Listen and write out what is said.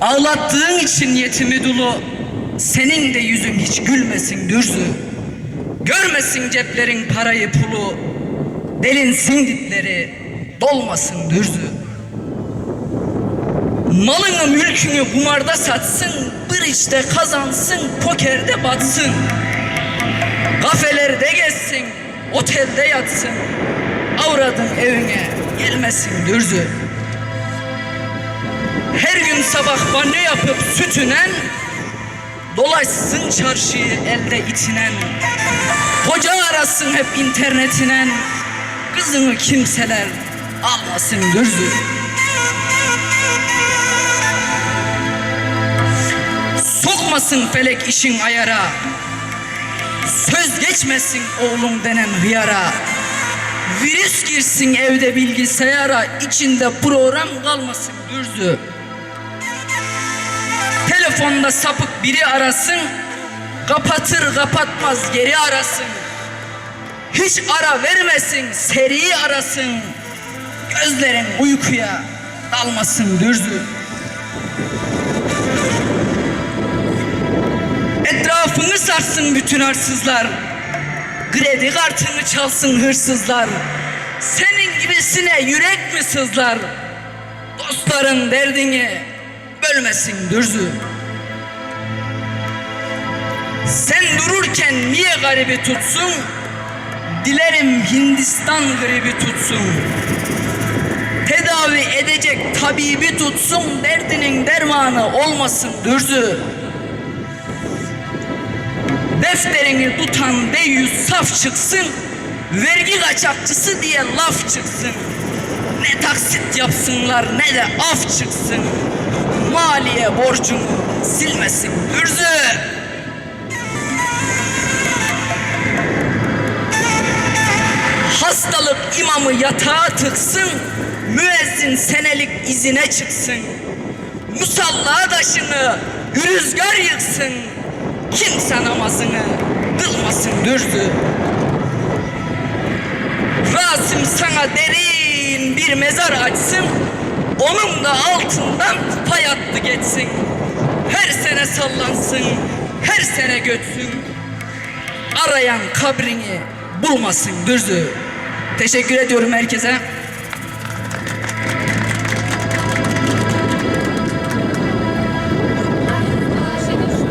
Ağlattığın için yetimi dulu, senin de yüzün hiç gülmesin dürzü. Görmesin ceplerin parayı pulu, delinsin dipleri, dolmasın dürzü. Malını mülkünü kumarda satsın, bridge'de kazansın, pokerde batsın. Kafelerde gezsin, otelde yatsın. Avradın evine gelmesin dürzü. Her gün sabah banyo yapıp sütünen, dolaşsın çarşıyı elde itinen. Koca arasın hep internetinen, kızını kimseler almasın dürzü. Sokmasın felek işin ayara, Söz geçmesin oğlum denen hıyara Virüs girsin evde bilgisayara içinde program kalmasın dürzü Telefonda sapık biri arasın Kapatır kapatmaz geri arasın Hiç ara vermesin seri arasın Gözlerin uykuya dalmasın dürzü Etrafını sarsın bütün arsızlar. Kredi kartını çalsın hırsızlar. Senin gibisine yürek mi sızlar? Dostların derdini bölmesin dürzü. Sen dururken niye garibi tutsun? Dilerim Hindistan gribi tutsun. Tedavi edecek tabibi tutsun, derdinin dermanı olmasın dürzü. Defterini tutan deyyus saf çıksın Vergi kaçakçısı diye laf çıksın Ne taksit yapsınlar ne de af çıksın Maliye borcunu silmesin Dürzü yatağa tıksın Müezzin senelik izine çıksın. Musalla taşını rüzgar yıksın Kimse namazını kılmasın. Dürzü Rasim sana derin bir mezar açsın Onun da altından pay attı geçsin. Her sene sallansın, her sene götsün. Arayan kabrini bulmasın dürzü Teşekkür ediyorum herkese.